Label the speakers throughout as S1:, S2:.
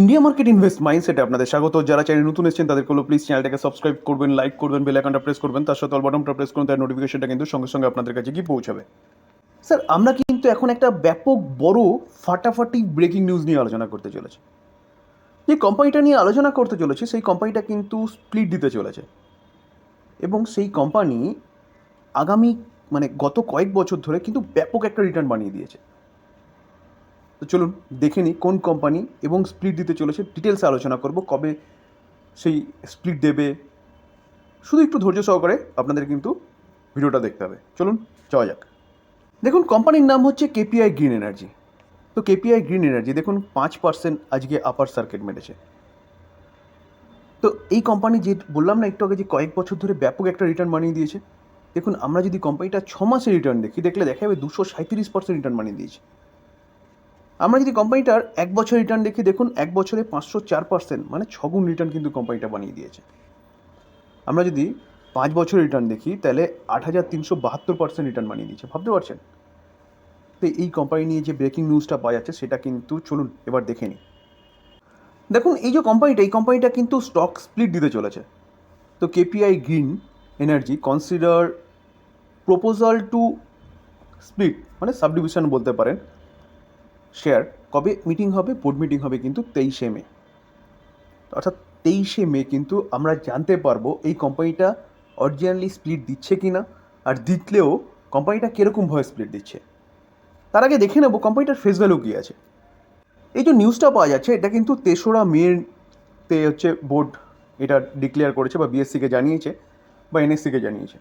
S1: India market invest মাইন্ডসেটে আপনাদের স্বাগত। যারা চ্যানেল নতুন এসেছেন, তাদেরকে হলো প্লিজ চ্যানেলটাকে সাবস্ক্রাইব করবেন লাইক করবেন বেল আইকনটা প্রেস করবেন, তার সাথে অল বাটনটা প্রেস করুন তার নোটিফিকেশনটা কিন্তু সঙ্গে সঙ্গে আপনাদের কাছে গিয়ে পৌঁছাবে। স্যার আমরা কিন্তু এখন একটা ব্যাপক, বড়, ফাটাফাটি ব্রেকিং নিউজ নিয়ে আলোচনা করতে চলেছি। যে কোম্পানিটা নিয়ে আলোচনা করতে চলেছে, সেই কোম্পানিটা কিন্তু স্প্লিট দিতে চলেছে। এবং সেই কোম্পানি আগামী মানে গত কয়েক বছর ধরে কিন্তু ব্যাপক একটা রিটার্ন বানিয়ে দিয়েছে। তো চলুন দেখে নিই কোন কোম্পানি এবং স্প্লিট দিতে চলেছে। ডিটেলসে আলোচনা করব কবে সেই স্প্লিট দেবে। শুধু একটু ধৈর্য সহকারে আপনাদের কিন্তু ভিডিওটা দেখতে হবে। চলুন যাওয়া যাক। দেখুন কোম্পানির নাম হচ্ছে কেপিআই গ্রিন এনার্জি তো কেপিআই গ্রিন এনার্জি দেখুন, পাঁচ পার্সেন্ট আজকে আপার সার্কিট মেরেছে। তো এই কোম্পানি যে বললাম না একটু আগে যে কয়েক বছর ধরে ব্যাপক একটা রিটার্ন বানিয়ে দিয়েছে। দেখুন, আমরা যদি কোম্পানিটা ছ মাসে রিটার্ন দেখি, দেখলে দেখা যাবে দুশো সাঁত্রিশ পার্সেন্ট রিটার্ন বানিয়ে দিয়েছে। আমরা যদি কোম্পানিটার এক বছর রিটার্ন দেখি, দেখুন এক বছরে পাঁচশো চার পার্সেন্ট মানে ছগুণ রিটার্ন কিন্তু কোম্পানিটা বানিয়ে দিয়েছে। আমরা যদি পাঁচ বছর রিটার্ন দেখি, তাহলে আট হাজার তিনশো বাহাত্তর পার্সেন্ট রিটার্ন বানিয়ে দিয়েছে। ভাবতে পারছেন? তো এই কোম্পানি নিয়ে যে ব্রেকিং নিউজটা পাওয়া যাচ্ছে, সেটা কিন্তু চলুন এবার দেখে নিই। দেখুন, এই যে কোম্পানিটা এই কোম্পানিটা কিন্তু স্টক স্প্লিট দিতে চলেছে। তো KPI green energy consider proposal to split মানে সাবডিভিশন বলতে পারেন। শেয়ার কবে মিটিং হবে বোর্ড মিটিং হবে কিন্তু তেইশে মে। অর্থাৎ তেইশে মে কিন্তু আমরা জানতে পারব এই কোম্পানিটা অরিজিনালি স্প্লিট দিচ্ছে কি না আর দিতলেও কোম্পানিটা কীরকম কীরকমভাবে স্প্লিট দিচ্ছে। তার আগে দেখে নেব কোম্পানিটার ফেস ভ্যালু কী আছে। এই যে নিউজটা পাওয়া যাচ্ছে, এটা কিন্তু তেসরা মেতে হচ্ছে বোর্ড এটা ডিক্লেয়ার করেছে বা বিএসসিকে জানিয়েছে বা এনএসসিকে জানিয়েছে।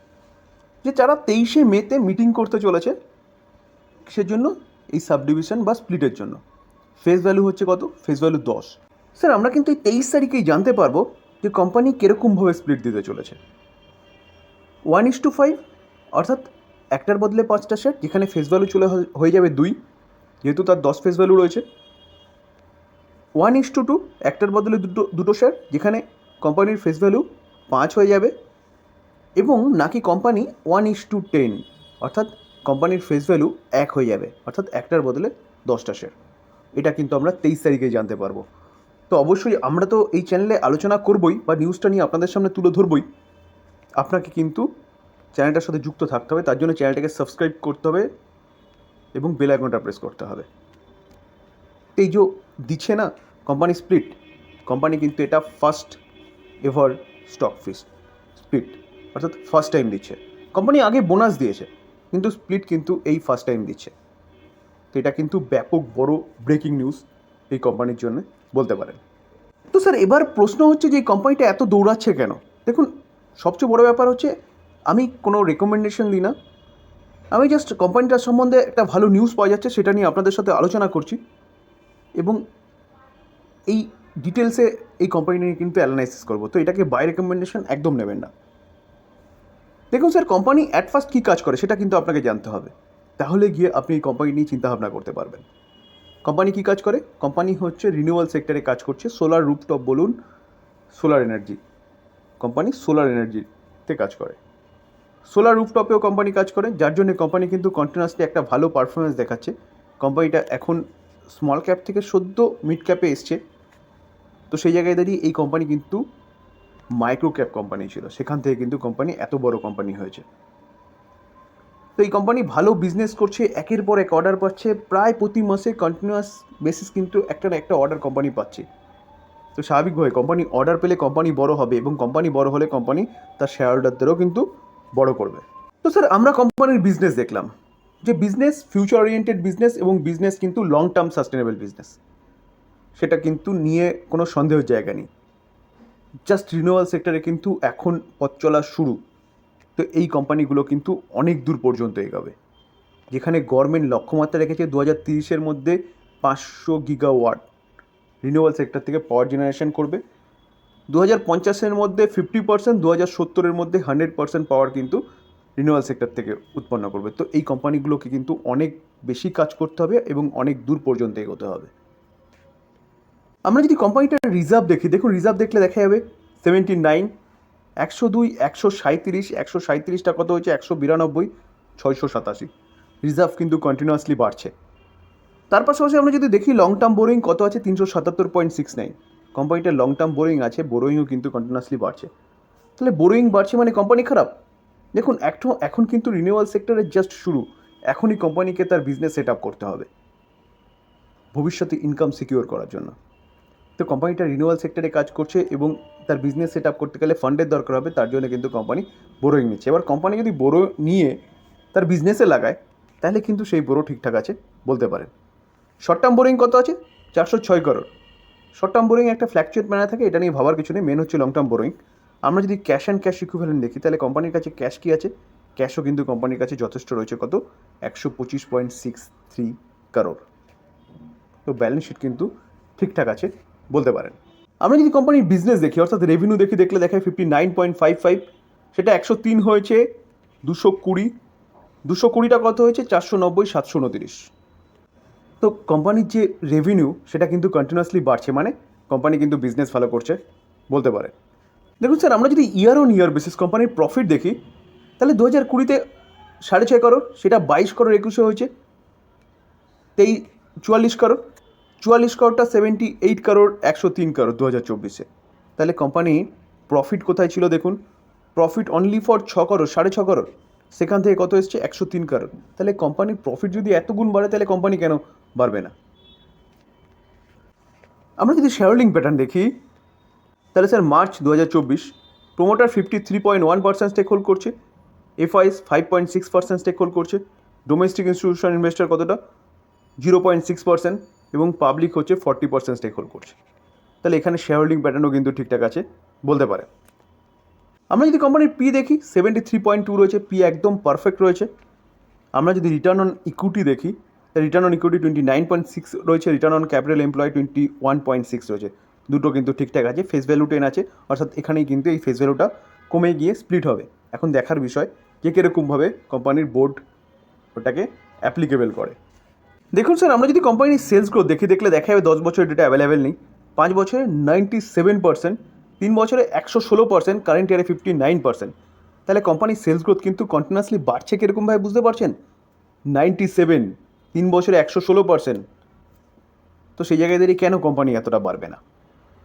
S1: যে যারা তেইশে মেতে মিটিং করতে চলেছে কিসের জন্য এই সাবডিভিশন বা স্প্লিটের জন্য। ফেস ভ্যালু হচ্ছে কত? ফেস ভ্যালু দশ। স্যার, আমরা কিন্তু এই তেইশ তারিখেই জানতে পারব যে কোম্পানি কীরকমভাবে স্প্লিট দিতে চলেছে। ওয়ান ইস টু ফাইভ, অর্থাৎ একটার বদলে পাঁচটা শেয়ার, যেখানে ফেস ভ্যালু চলে হয়ে যাবে দুই, যেহেতু তার দশ ফেস ভ্যালু রয়েছে। ওয়ান ইস টু টু, একটার বদলে দুটো দুটো শেয়ার, যেখানে কোম্পানির ফেস ভ্যালু পাঁচ হয়ে যাবে। এবং নাকি company one is to ten, অর্থাৎ কোম্পানির ফেস ভ্যালু এক হয়ে যাবে, অর্থাৎ একটার বদলে দশটা শেয়ার এটা কিন্তু আমরা তেইশ তারিখে জানতে পারব। তো অবশ্যই আমরা তো এই চ্যানেলে আলোচনা করবই বা নিউজটা নিয়ে আপনাদের সামনে তুলে ধরবই। আপনাকে কিন্তু চ্যানেলটার সাথে যুক্ত থাকতে হবে, তার জন্য চ্যানেলটাকে সাবস্ক্রাইব করতে হবে এবং বেল আইকনটা প্রেস করতে হবে। এই যে দিচ্ছে না কোম্পানি স্প্লিট কোম্পানি কিন্তু এটা ফার্স্ট এভার স্টক ফিস স্প্লিট অর্থাৎ ফার্স্ট টাইম দিচ্ছে। কোম্পানি আগে বোনাস দিয়েছে। কিন্তু স্প্লিট কিন্তু এই ফার্স্ট টাইম দিচ্ছে। তো এটা কিন্তু ব্যাপক বড় ব্রেকিং নিউজ এই কোম্পানির জন্য বলতে পারেন। তো স্যার এবার প্রশ্ন হচ্ছে যে এই কোম্পানিটা এত দৌড়াচ্ছে কেন? দেখুন, সবচেয়ে বড় ব্যাপার হচ্ছে, আমি কোনো রেকমেন্ডেশন দিই না। আমি জাস্ট কোম্পানিটার সম্বন্ধে একটা ভালো নিউজ পাওয়া যাচ্ছে, সেটা নিয়ে আপনাদের সাথে আলোচনা করছি। এবং এই ডিটেলসে এই কোম্পানি নিয়ে কিন্তু অ্যানালাইসিস করব। তো এটাকে বাই রেকমেন্ডেশন একদম নেবেন না। দেখুন স্যার কোম্পানি অ্যাট ফার্স্ট কী কাজ করে সেটা কিন্তু আপনাকে জানতে হবে। তাহলে গিয়ে আপনি এই কোম্পানি নিয়ে চিন্তাভাবনা করতে পারবেন। কোম্পানি কী কাজ করে? কোম্পানি হচ্ছে রিনিউয়াল সেক্টরে কাজ করছে। সোলার রুপটপ বলুন সোলার এনার্জি কোম্পানি সোলার এনার্জিতে কাজ করে। সোলার রুফটপেও কোম্পানি কাজ করে। যার জন্য কোম্পানি কিন্তু কন্টিনিউয়াসলি একটা ভালো পারফরমেন্স দেখাচ্ছে। কোম্পানিটা এখন স্মল ক্যাপ থেকে সদ্য মিড ক্যাপে এসছে। তো সেই জায়গায় দাঁড়িয়ে এই কোম্পানি কিন্তু মাইক্রো ক্যাপ কোম্পানি ছিল। সেখান থেকে কিন্তু কোম্পানি এত বড় কোম্পানি হয়েছে। তো এই কোম্পানি ভালো বিজনেস করছে, একের পর এক অর্ডার পাচ্ছে, প্রায় প্রতি মাসে কন্টিনিউয়াস বেসিস কিন্তু একটা না একটা অর্ডার কোম্পানি পাচ্ছে। তো স্বাভাবিকভাবে কোম্পানি অর্ডার পেলে কোম্পানি বড় হবে এবং কোম্পানি বড় হলে কোম্পানি তার শেয়ার হোল্ডারদেরও কিন্তু বড় করবে। তো স্যার আমরা কোম্পানির বিজনেস দেখলাম, যে বিজনেস ফিউচার ওরিয়েন্টেড বিজনেস এবং বিজনেস কিন্তু লং টার্ম সাস্টেনেবল বিজনেস সেটা কিন্তু নিয়ে কোনো সন্দেহের জায়গা নেই। জাস্ট রিনিউয়াল সেক্টরে কিন্তু এখন পথ চলা শুরু। তো এই কোম্পানিগুলো কিন্তু অনেক দূর পর্যন্ত এগাবে। যেখানে গভর্নমেন্ট লক্ষ্যমাত্রা রেখেছে দু হাজার তিরিশের মধ্যে পাঁচশো গিগাওয়াট রিনিউয়াল সেক্টর থেকে পাওয়ার জেনারেশন করবে। দু হাজার পঞ্চাশের মধ্যে ফিফটি পার্সেন্ট দু হাজার সত্তরের মধ্যে হান্ড্রেড পার্সেন্ট পাওয়ার কিন্তু রিনিউয়াল সেক্টর থেকে উৎপন্ন করবে। তো এই কোম্পানিগুলোকে কিন্তু অনেক বেশি কাজ করতে হবে এবং অনেক দূর পর্যন্ত এগোতে হবে। আমরা যদি কোম্পানিটার রিজার্ভ দেখি, দেখুন রিজার্ভ দেখলে দেখা যাবে সেভেন্টি নাইন একশো দুই, একশো সাঁত্রিশ একশো সাঁত্রিশটা কত হয়েছে? একশো বিরানব্বই, ছয়শো সাতাশি। রিজার্ভ কিন্তু কন্টিনিউয়াসলি বাড়ছে। তার পাশাপাশি আমরা যদি দেখি লং টার্ম বোরিং কত আছে? তিনশো সাতাত্তর পয়েন্ট সিক্স নাইন কোম্পানিটার লং টার্ম বোরিং আছে বোরোইংও কিন্তু কন্টিনিউয়াসলি বাড়ছে। তাহলে বোরোইং বাড়ছে মানে কোম্পানি খারাপ? দেখুন, একটু, এখন কিন্তু রিনিউয়াল সেক্টরের জাস্ট শুরু। এখনই কোম্পানিকে তার বিজনেস সেট আপ করতে হবে। ভবিষ্যতে ইনকাম সিকিউর করার জন্য। তো কোম্পানিটা রিনিউয়াল সেক্টরে কাজ করছে এবং তার বিজনেস সেট আপ করতে গেলে ফান্ডের দরকার হবে, তার জন্য কিন্তু কোম্পানি বোরোইং নিচ্ছে। এবার কোম্পানি যদি বোরো নিয়ে তার বিজনেসে লাগায়, তাহলে কিন্তু সেই বোরো ঠিকঠাক আছে বলতে পারেন। শর্ট টার্ম বোরিং কত আছে? চারশো ছয় করোড় শর্ট টার্ম বোরিং একটা ফ্ল্যাকচুয়েট ম্যানার থাকে, এটা নিয়ে ভাবার কিছু নেই মেন হচ্ছে লং টার্ম বোরিং আমরা যদি ক্যাশ অ্যান্ড ক্যাশ ইকুইভ্যালেন্ট দেখি, তাহলে কোম্পানির কাছে ক্যাশ কি আছে? ক্যাশও কিন্তু কোম্পানির কাছে যথেষ্ট রয়েছে, কত? একশো পঁচিশ পয়েন্ট সিক্স থ্রি করোড় তো ব্যালেন্স শিট কিন্তু ঠিকঠাক আছে। বলতে পারেন। আমরা যদি কোম্পানির বিজনেস দেখি, অর্থাৎ রেভিনিউ দেখি, দেখলে দেখায় fifty nine point five five সেটা একশো তিন হয়েছে, দুশো কুড়ি, দুশো কুড়িটা কত হয়েছে? চারশো নব্বই, সাতশো উনতিরিশ। তো কোম্পানির যে রেভিনিউ সেটা কিন্তু কন্টিনিউয়াসলি বাড়ছে মানে কোম্পানি কিন্তু বিজনেস ভালো করছে, বলতে পারে দেখুন স্যার আমরা যদি ইয়ার অন ইয়ার বেসিস কোম্পানির প্রফিট দেখি, তাহলে দু হাজার কুড়িতে সাড়ে ছয় করোড় সেটা বাইশ করোড় একুশে হয়েছে তেই চুয়াল্লিশ করোড় চুয়াল্লিশ করোড়টা সেভেন্টি এইট করোড়, একশো তিন করোড় দু হাজার চব্বিশে। তাহলে কোম্পানি প্রফিট কোথায় ছিল দেখুন? প্রফিট অনলি ফর ছ করোড়, সাড়ে ছ করোড়। সেখান থেকে কত এসছে? একশো তিন করোড়। তাহলে কোম্পানির প্রফিট যদি এত গুণ বাড়ে, তাহলে কোম্পানি কেন বাড়বে না? আমরা যদি শেয়ারলিং প্যাটার্ন দেখি, তাহলে স্যার মার্চ দু হাজার চব্বিশ promoter fifty three point one percent stake hold করছে FIIs five point six percent stake hold করছে ডোমেস্টিক ইনস্টিটিউশন ইনভেস্টার কতটা? জিরো পয়েন্ট সিক্স পার্সেন্ট এবং পাবলিক হচ্ছে ফর্টি পার্সেন্ট স্টেক হোল্ড করছে তাহলে এখানে শেয়ার হোল্ডিং প্যাটার্নও কিন্তু ঠিকঠাক আছে, বলতে পারে আমরা যদি কোম্পানির পি দেখি সেভেন্টি থ্রি পয়েন্ট টু রয়েছে পি একদম পারফেক্ট রয়েছে। আমরা যদি রিটার্ন অন ইকুইটি দেখি return on equity twenty nine point six রয়েছে return on capital employ twenty one point six রয়েছে। দুটো কিন্তু ঠিকঠাক আছে ফেস ভ্যালু টেন আছে, অর্থাৎ এখানেই কিন্তু এই ফেস ভ্যালুটা কমে গিয়ে স্প্লিট হবে। এখন দেখার বিষয় যে কীরকমভাবে কোম্পানির বোর্ড ওটাকে অ্যাপ্লিকেবল করে। দেখুন স্যার, আমরা যদি কোম্পানির সেলস গ্রোথ দেখি, দেখলে দেখা যাবে দশ বছরের ডেটা অ্যাভেলেবেল নেই। পাঁচ বছরে নাইনটি সেভেন পার্সেন্ট তিন বছরে একশো ষোলো পার্সেন্ট কারেন্ট ইয়ারে ফিফটি নাইন পার্সেন্ট তাহলে কোম্পানির সেলস গ্রোথ কিন্তু কন্টিনিউয়াসলি বাড়ছে কীরকমভাবে বুঝতে পারছেন? নাইনটি সেভেন তিন বছরে একশো ষোলো পার্সেন্ট তো সেই জায়গায় দাঁড়িয়ে কেন কোম্পানি এতটা বাড়বে না?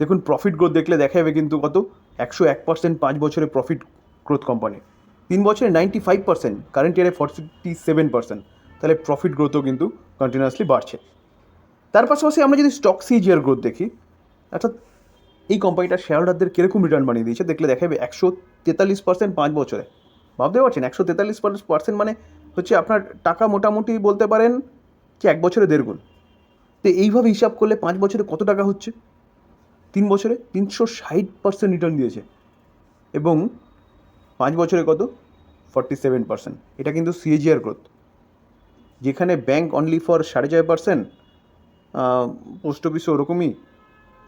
S1: দেখুন প্রফিট গ্রোথ দেখলে দেখা যাবে কিন্তু কত? একশো এক পার্সেন্ট পাঁচ বছরে প্রফিট গ্রোথ কোম্পানি তিন বছরে নাইনটি ফাইভ পার্সেন্ট কারেন্ট ইয়ারে ফর্টি সেভেন পার্সেন্ট তাহলে প্রফিট গ্রোথও কিন্তু কন্টিনিউয়াসলি বাড়ছে। তার পাশাপাশি আমরা যদি স্টক সিজিআর গ্রোথ দেখি, অর্থাৎ এই কোম্পানিটা শেয়ার হোল্ডারদের কীরকম রিটার্ন বানিয়ে দিয়েছে, দেখলে দেখা যাবে একশো তেতাল্লিশ পার্সেন্ট পাঁচ বছরে। ভাবতে পারছেন, একশো তেতাল্লিশ পার্সেন্ট মানে হচ্ছে আপনার টাকা মোটামুটি বলতে পারেন যে এক বছরে দেড় গুণ। তো এইভাবে হিসাব করলে পাঁচ বছরে কত টাকা হচ্ছে? তিন বছরে তিনশো ষাট পার্সেন্ট রিটার্ন দিয়েছে। এবং পাঁচ বছরে কত? ফর্টি সেভেন পার্সেন্ট এটা কিন্তু সিএজিআর গ্রোথ যেখানে ব্যাংক অনলি ফর সাড়ে ছয় পার্সেন্ট পোস্ট অফিসও ওরকমই।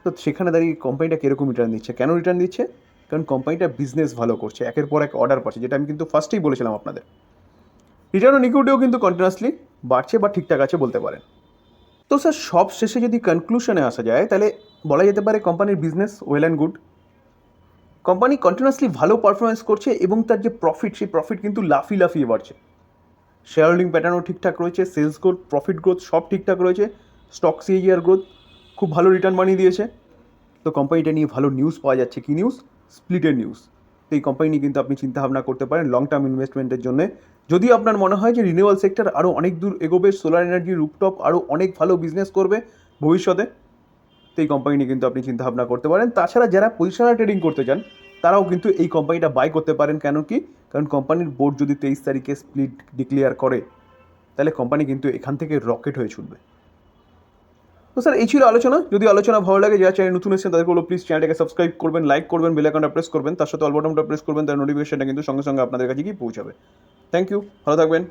S1: তো সেখানে দাঁড়িয়ে কোম্পানিটা কীরকম রিটার্ন দিচ্ছে? কেন রিটার্ন দিচ্ছে? কারণ কোম্পানিটা বিজনেস ভালো করছে, একের পর এক অর্ডার পাচ্ছে, যেটা আমি কিন্তু ফার্স্টেই বলেছিলাম আপনাদের। রিটার্ন অন ইকুইটিও কিন্তু কন্টিনিউয়াসলি বাড়ছে বা ঠিকঠাক আছে বলতে পারেন। তো স্যার সব শেষে যদি কনক্লুশনে আসা যায়, তাহলে বলা যেতে পারে কোম্পানির business well and good company continuously ভালো পারফরমেন্স করছে এবং তার যে প্রফিট সেই প্রফিট কিন্তু লাফি লাফিয়ে বাড়ছে। শেয়ার হোল্ডিং প্যাটার্নও ঠিকঠাক রয়েছে সেলস গ্রোথ প্রফিট গ্রোথ সব ঠিকঠাক রয়েছে স্টক সিএজিআর গ্রোথ খুব ভালো রিটার্ন বানিয়ে দিয়েছে। তো কোম্পানিটা নিয়ে ভালো নিউজ পাওয়া যাচ্ছে। কী নিউজ স্প্লিটের নিউজ তো এই কোম্পানি নিয়ে কিন্তু আপনি চিন্তাভাবনা করতে পারেন লং টার্ম ইনভেস্টমেন্টের জন্য। যদি আপনার মনে হয় যে রিনিউয়াল সেক্টর আরও অনেক দূর এগোবে সোলার এনার্জি রুপটপ আরও অনেক ভালো বিজনেস করবে ভবিষ্যতে। তো এই কোম্পানি নিয়ে কিন্তু আপনি চিন্তাভাবনা করতে পারেন। তাছাড়া যারা পজিশনাল ট্রেডিং করতে চান তারাও কিন্তু এই কোম্পানিটা বাই করতে পারেন। কেন কি? কারণ কোম্পানির বোর্ড যদি তেইশ তারিখে স্প্লিট ডিক্লেয়ার করে, তাহলে কোম্পানি কিন্তু এখান থেকে রকেট হয়ে ছুটবে। তো স্যার, এই ছিল আলোচনা। যদি আলোচনা ভালো লাগে, যারা চ্যানেল নতুন এসেছেন, তাদেরকে প্লিজ চ্যানেলটাকে সাবস্ক্রাইব করবেন লাইক করবেন বেল আইকনটা প্রেস করবেন, তার সাথে অল বাটনটা প্রেস করবেন তার নোটিফিকেশনটা কিন্তু সঙ্গে সঙ্গে আপনাদের কাছে গিয়ে পৌঁছাবে। থ্যাংক ইউ ভালো থাকবেন।